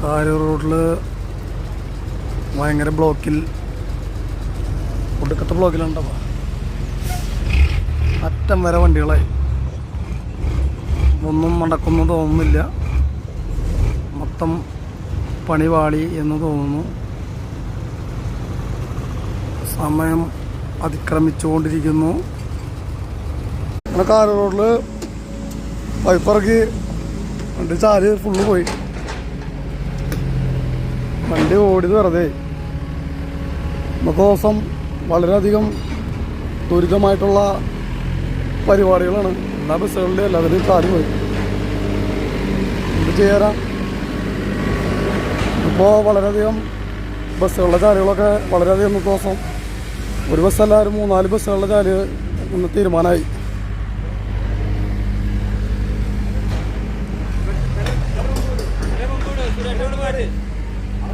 കാരൂർ റോഡിൽ ഭയങ്കര ബ്ലോക്കിൽ ഒടുക്കത്തെ ബ്ലോക്കിലുണ്ടോ? അറ്റം വരെ വണ്ടികളെ ഒന്നും നടക്കുന്നു തോന്നുന്നില്ല. മൊത്തം പണി പാളി എന്ന് തോന്നുന്നു. സമയം അതിക്രമിച്ചുകൊണ്ടിരിക്കുന്നു. അങ്ങനെ കാർ റോഡിൽ പൈപ്പിറക്കി വണ്ടി ചാൽ ഫുള്ള് പോയി. വണ്ടി ഓടിന്ന് വെറുതെ. ഇന്നത്തെ ദിവസം വളരെയധികം ദുരിതമായിട്ടുള്ള പരിപാടികളാണ്. എല്ലാ ബസ്സുകളുടെ എല്ലാവരുടെയും കാര്യം പോയി എന്ത് ചെയ്യാനാ? ഇപ്പോൾ വളരെയധികം ബസ്സുകളുടെ ചാലുകളൊക്കെ വളരെയധികം ഇന്നത്തെ ദിവസം ഒരു ബസ്സല്ല ഒരു മൂന്നാൽ ബസ്സുകളുടെ ചാൽ ഇന്ന് തീരുമാനമായി.